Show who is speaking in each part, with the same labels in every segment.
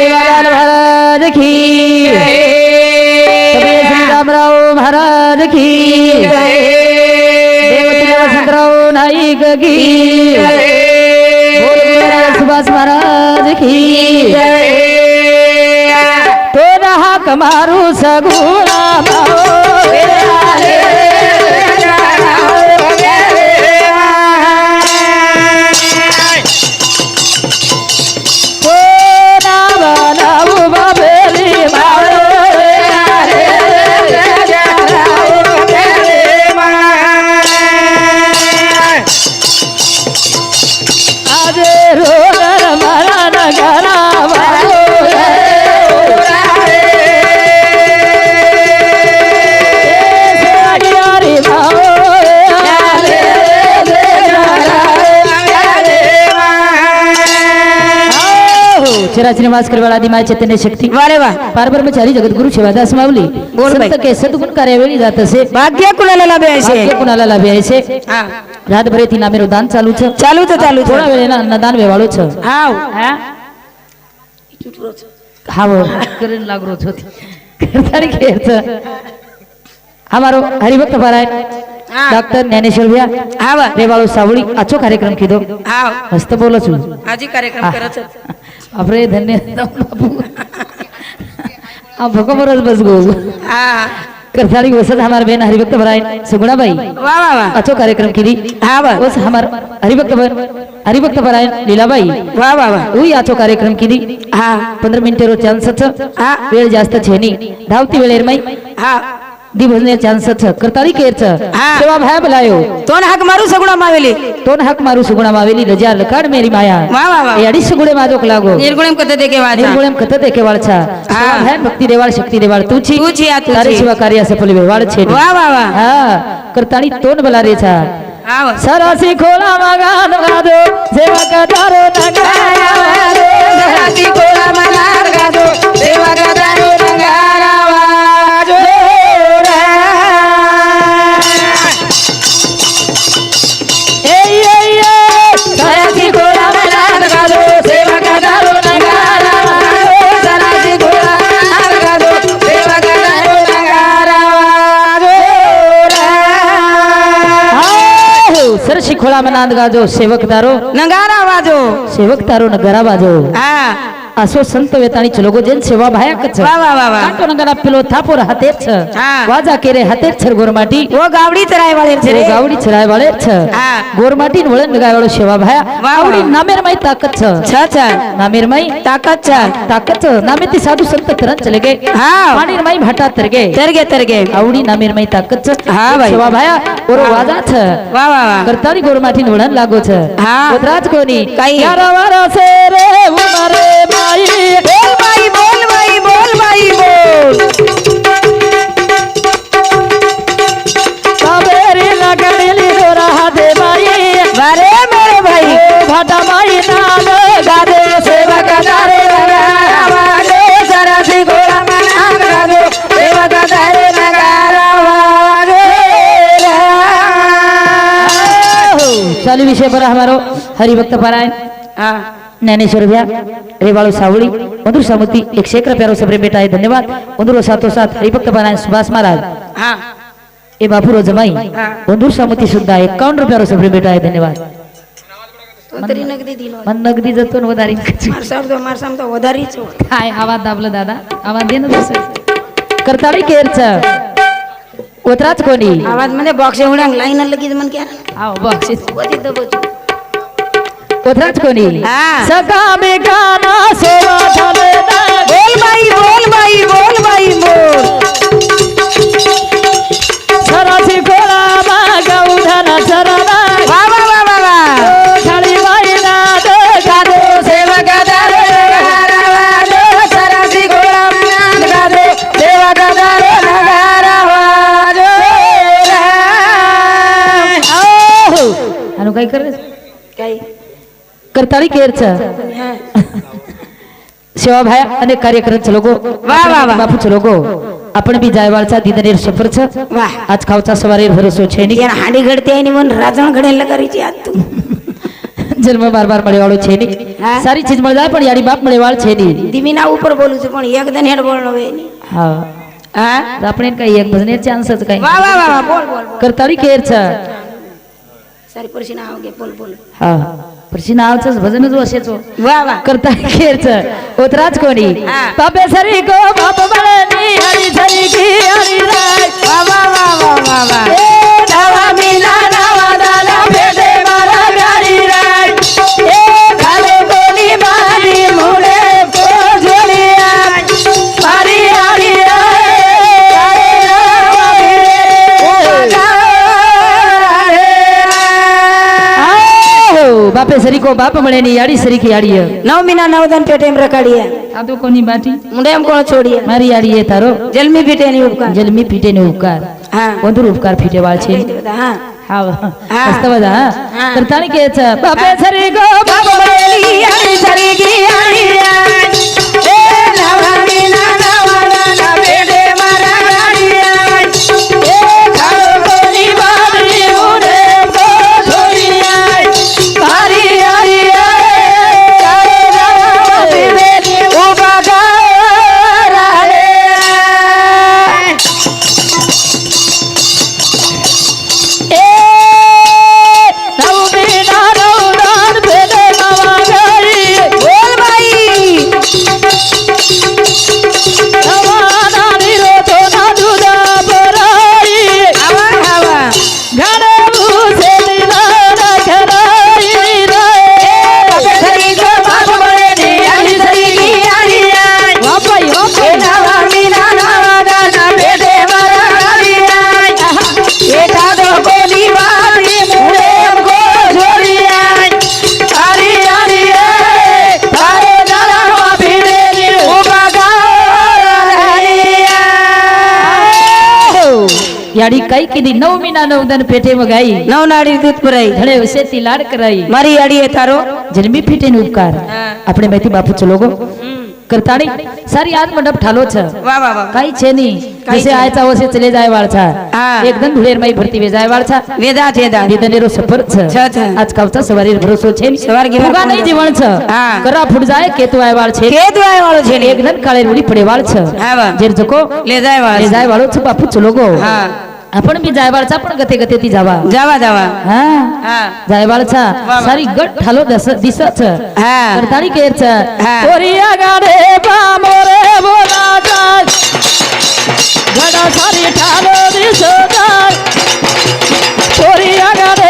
Speaker 1: महाराज की श्रीरामराव महाराज की वसंतराव नाईक की सुभाष महाराज की तो रहा कमारू सगू चिराची निवास करवाळा दिमाय चैतन्य शक्ती
Speaker 2: वारे वा
Speaker 1: पार ब्रह्मचारी जगद्गुरु शिवादास माऊली
Speaker 2: बोल बाई.
Speaker 1: संत के सद्गुण कार्यावेळी जात असे
Speaker 2: भाग्य कुणाला लाभे असे
Speaker 1: भाग्य कुणाला लाभे असे
Speaker 2: हा.
Speaker 1: रातभरे ती नामेरो दान चालू छ
Speaker 2: चालू तर चालू
Speaker 1: थोडा वेळेला अन्नदान वेवाळू छ
Speaker 2: हाव
Speaker 1: હા વો કરીને લાગરો છો કરતારી ખેર છે અમારો હરિભક્ત પરાયણ
Speaker 2: હા.
Speaker 1: ડોક્ટર જ્ઞાનેશ્વર ભૈયા
Speaker 2: हा वा
Speaker 1: રેવાળો સાવળી આછો કાર્યક્રમ કીધો
Speaker 2: हाव
Speaker 1: હસ્ત બોલો છું
Speaker 2: आजी कार्यक्रम करत होत.
Speaker 1: बापरे धन्य भकोबरोच बस
Speaker 2: गो.
Speaker 1: करसाळी वसत हमार
Speaker 2: बेन हरिभक्त
Speaker 1: भराय. सुगुणाबाई अचो
Speaker 2: कार्यक्रम केली.
Speaker 1: वस हमार हरिभक्त भर हरिभक्त भराय. लीलाबाई
Speaker 2: वा वा वा.
Speaker 1: उई आचो कार्यक्रम केली.
Speaker 2: हा.
Speaker 1: पंधरा मिनिटे रोज
Speaker 2: हा.
Speaker 1: वेळ जास्त छेनी धावती वेळेर एरमाई
Speaker 2: हा.
Speaker 1: दी भजने चांसच करतारी केरच. जवाब
Speaker 2: है
Speaker 1: बुलायो
Speaker 2: तोन हक मारू सगुणा मावेली.
Speaker 1: तोन हक मारू सगुणा मावेली. रजा लकाड मेरी माया.
Speaker 2: वाह
Speaker 1: वाह वाह एडी सगुणे माजोक
Speaker 2: लागो. कते देखे देके वाचा?
Speaker 1: निर्गुणम कत देके वाचा जवाब
Speaker 2: है
Speaker 1: भक्ति देवाळ शक्ती देवाळ. तूची. तूची आ तूची. तारे
Speaker 2: शिवा कार्य सफल वेवाळ करताणी तोन बला रे
Speaker 1: छा રામ નાદ ગાજો સેવક તારો
Speaker 2: નગારા વાજો
Speaker 1: સેવક તારો નગારા વાજો
Speaker 2: હા
Speaker 1: असो संत वेतानी चलो गो जन सेवा भाया
Speaker 2: कच वा वा वा
Speaker 1: वा। काटो नगरा पिलो थापोर हतेर
Speaker 2: छ
Speaker 1: वाजा केरे हतेर छ गोरमाटी
Speaker 2: वो गावडी चराय वाले
Speaker 1: छ
Speaker 2: रे।
Speaker 1: गावडी चराय
Speaker 2: वाले
Speaker 1: छ हां. गोरमाटी वळण नगाय वालो
Speaker 2: सेवा
Speaker 1: भाया।
Speaker 2: आवडी
Speaker 1: नामेर माई ताकत छ
Speaker 2: छ। छ
Speaker 1: नामेर माई
Speaker 2: ताकत छ
Speaker 1: ताकत छ नामे ती साधु संत तरन चले
Speaker 2: गे
Speaker 1: हां. पाणीर माई भाटा
Speaker 2: तरगे। तर
Speaker 1: गे आवडी नामेर माई ताकत
Speaker 2: छ हां
Speaker 1: भाई। सेवा भाया। ओरो वाजा
Speaker 2: छ वा वा वा। करतारी गोरमाटी वळण लागो छ
Speaker 1: हां. उतराज कोनी काही. यार
Speaker 2: वारा से रे उमारे।
Speaker 1: चालू विषय पर हमारो हरिभक्त पारायण।
Speaker 2: हा
Speaker 1: ज्ञानेश्वर भ्या रेवाळू सावळी मधुर सामुती एक प्यारो सबरे बेटा आहे धन्यवाद। मधुर सातो साथ हरिभक्त पारायण सुभाष महाराज।
Speaker 2: हा
Speaker 1: ए बापूरो जमाई मधुर सामुती सुद्धा एकावन्न रुपयारो सबरे बेटा आहे धन्यवाद।
Speaker 2: नगदी दिलो
Speaker 1: मन नगदी जतो न वधारी।
Speaker 2: मार साहेब तो मार साहेब तो वधारीच हो.
Speaker 1: काय आवाज दाबलं उतराच कोणी?
Speaker 2: आवाजमध्ये बॉक्स एवढ्या लाईन लगेच मन क्या
Speaker 1: आव उतराच कोणी?
Speaker 2: हा.
Speaker 1: सका बेगाना सेवा झाले
Speaker 2: बोल बाई बोल बाई बोल बाई बोल.
Speaker 1: તારી કેર છે? સેવા ભાઈ અને કાર્યક્રમ છે લોકો.
Speaker 2: વાહ વાહ વાહ.
Speaker 1: બાપુ છે લોકો. આપણે બી જાયવાળ છે દીદનેર
Speaker 2: સફર
Speaker 1: છે. વાહ. આજ ખાવતા સવારે
Speaker 2: ભરોસો છે ની યાર હાડી ગળતે એની મન રાજણ ગળે લગારી છે આ તું.
Speaker 1: જન્મ બાર બાર મળેવાળો છે
Speaker 2: ની
Speaker 1: સારી ચીજ મળી પણ યારી બાપ મળેવાળ છે ની
Speaker 2: દીમીના ઉપર બોલું છું પણ એક એકદમ હેડ બોલનો વે ની
Speaker 1: હા.
Speaker 2: હા?
Speaker 1: આપણે કઈ એક ભજને ચાન્સ જ કઈ
Speaker 2: વાહ વાહ વાહ બોલ બોલ
Speaker 1: કરતાળી કેર છે.
Speaker 2: સારી પરસીના આવગે બોલ બોલ.
Speaker 1: હા.
Speaker 2: परशी नावच भजनच वशेच
Speaker 1: करता खेळच. उतराच कोणी? बाबे सरी गो बाप बळनी हरी सरी की हरी राय. वा वा वा वा वा બાપે સરીકો બાપ મળે ની યાડી સરીકી યાડી
Speaker 2: નવ મહિના નવ દન પેટે એમ રખાડીએ.
Speaker 1: આ તો કોની બાટી?
Speaker 2: મુંડે એમ કોણ છોડીએ?
Speaker 1: મારી એ તારો.
Speaker 2: જલમી પીટે ની ઉપકાર.
Speaker 1: જલમી પીટે ની ઉપકાર.
Speaker 2: હા.
Speaker 1: વધુ ઉપકાર ફીટે વાળ છે.
Speaker 2: હા
Speaker 1: હા. હસ્ત બધા હા. કરતાણી કે છે બાપે સરીકો બાપ મળેલી યાડી સરીકી યાડી એ નવા Thank you. યાડી કઈ કીધી નવ મહિના નવ દન પેટે મગાઈ
Speaker 2: નવ નાડી દૂધ પરાઈ.
Speaker 1: ધણે ઉસેતી લાડ કરાઈ.
Speaker 2: મારી યાડી એ તારો
Speaker 1: જન્મી ફીટે નો ઉપકાર આપણે મેથી બાપુ ચલો ગો કરતાણી સારી આદ મંડપ ઠાલો છે.
Speaker 2: વાહ વાહ વાહ.
Speaker 1: કઈ છે ની
Speaker 2: જૈસે
Speaker 1: આય ચાવો છે ચલે જાય
Speaker 2: વાળ
Speaker 1: છે. એકદમ ધુલેરમાં ભરતી વેજાય વાળ છે.
Speaker 2: વેદા છે દા
Speaker 1: નિદનેરો
Speaker 2: સફર છે.
Speaker 1: આજ કાવતા સવારે ભરોસો છે ની
Speaker 2: સવાર ગેવા
Speaker 1: ફુગા નહીં જીવણ છે. કરા ફૂટ જાય કેતુ આય વાળ છે.
Speaker 2: કેતુ આય વાળો છે
Speaker 1: એકદમ કાળે રૂડી પડે વાળ છે. જેર જકો
Speaker 2: લે જાય વાળ. લે
Speaker 1: જાય વાળો છે બાપુ ચલો ગો
Speaker 2: હા.
Speaker 1: आपण मी जायबाळचा पण गते गते ती जावा.
Speaker 2: जावा
Speaker 1: जावा. हा?
Speaker 2: जायबाळचा
Speaker 1: सारी गट ठालो दस दिसच तारी
Speaker 2: केरच. कोरिया
Speaker 1: गाडे बामोरे बोला
Speaker 2: जाय.
Speaker 1: गडा सारी
Speaker 2: ठालो दिसत कोरिया गाडे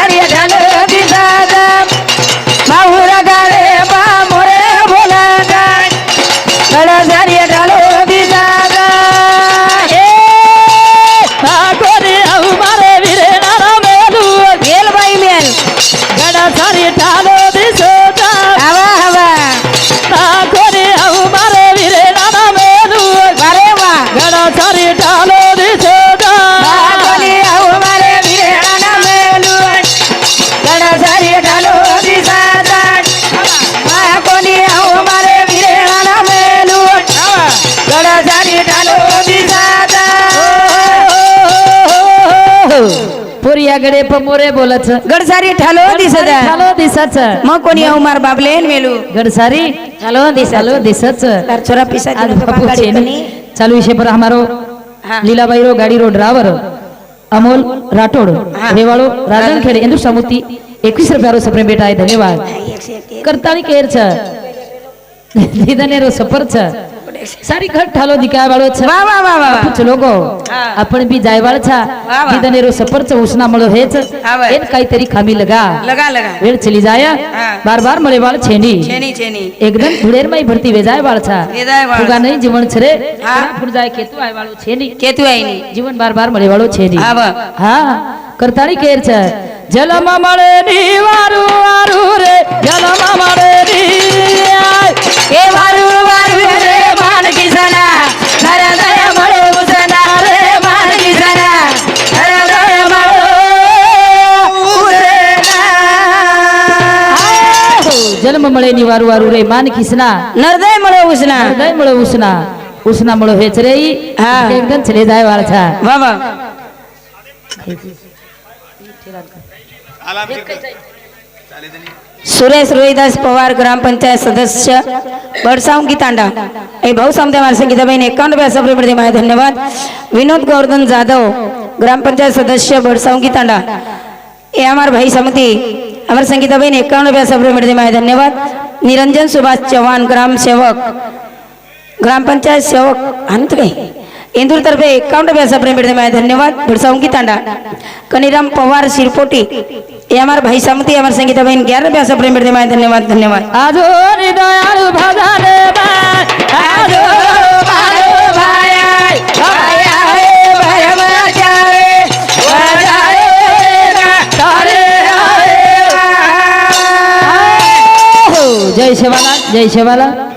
Speaker 2: María
Speaker 1: de गडे पमोरे बोलत
Speaker 2: गडसारी ठालो दिसत.
Speaker 1: ठालो दिसत
Speaker 2: मग कोणी उमार बाबले मेलू?
Speaker 1: गडसारी
Speaker 2: ठालो
Speaker 1: दिसालो
Speaker 2: दिसत
Speaker 1: छोरा पिसा चालू विषय
Speaker 2: पर
Speaker 1: हमारो. लीलाबाई रो गाडी रो ड्रावर अमोल
Speaker 2: राठोड.
Speaker 1: हेवाळो राजनखेड इंदू समुती. एकवीस रुपया रो सप्रेम बेटा आहे. धन्यवाद. करतानी केर छ रो सफर छ સારી ઘટ ઠાલો દીકા વાળો છે
Speaker 2: વાહ વાહ વાહ વાહ
Speaker 1: પૂછ લોકો આપણ બી જાયવાળ
Speaker 2: છા
Speaker 1: દીદને રો સપર છે ઉસના મળો
Speaker 2: હે છે
Speaker 1: એન કાઈ તરી ખામી લગા
Speaker 2: લગા લગા
Speaker 1: વેળ ચલી જાય બાર બાર મળે વાળ છેની
Speaker 2: છેની છેની
Speaker 1: એકદમ ધુડેર માં ભરતી વેજાય વાળ છા
Speaker 2: વેજાય વાળ
Speaker 1: ફુગા નહીં જીવન છે રે ફુરજાય કેતુ આય વાળો છેની
Speaker 2: કેતુ આય ની
Speaker 1: જીવન બાર બાર મળે વાળો છેની
Speaker 2: હા
Speaker 1: હા કરતાણી કેર છે જલમ મળે ની વારુ વારુ રે જલમ મળે ની
Speaker 2: એ વારુ વારુ રે
Speaker 1: वारू वारू रे मान खिसना.
Speaker 2: नरदय
Speaker 1: मुळे उसना. नरदय मुळे उसना.
Speaker 2: उसना मुळे हेच रे हा. एकदम चले जाय वारछा. वा वा. सुरेश रोहिदास पवार ग्रामपंचायत सदस्य बडसावंगी तांडा. हे भाऊ समजा माणसं गीताबाईने एकावन्न रुपये असं धन्यवाद. विनोद गोवर्धन जाधव ग्रामपंचायत सदस्य बडसावंगी तांडा. हे आम्हाला भाई समिती अमर संगीताबेन एक्कावन्न रुपया माझे धन्यवाद. निरंजन सुभाष चव्हाण ग्रामसेवक ग्रामपंचायत सेवक आणत काही इंदूरतर्फे एक्कावन्न रुपया सभ्र मिळते माझे धन्यवाद. भुडसावंगी तांडा. कनिराम पवार शिरपोटी. एमआर भाई सामती एमआर संगीताबेन ग्यारह रुपया सभ्र मिळते माझे धन्यवाद धन्यवाद.
Speaker 1: आजो जय शिवाला जय शिवाला.